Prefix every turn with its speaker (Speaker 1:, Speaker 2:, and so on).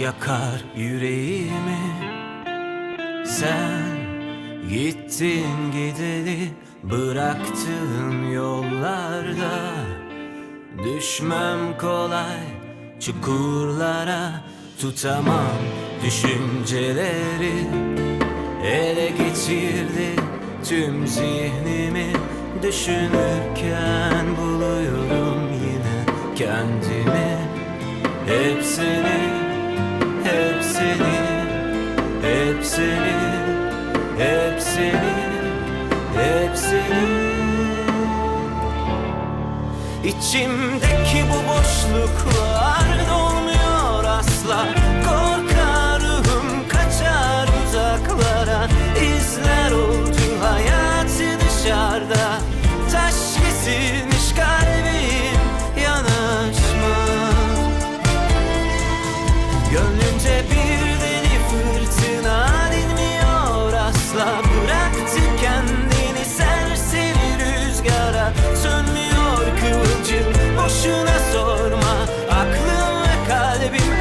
Speaker 1: yakar yüreğimi. Sen gittin gideli bıraktığın yollarda. Düşmem kolay çukurlara tutamam düşünceleri. Ele geçirdi tüm zihnimi. Düşünürken buluyorum yine kendimi. Hep seni, hep seni, hep seni, hep İçimdeki bu boşluklar boşuna sorma. Aklım ve kalbim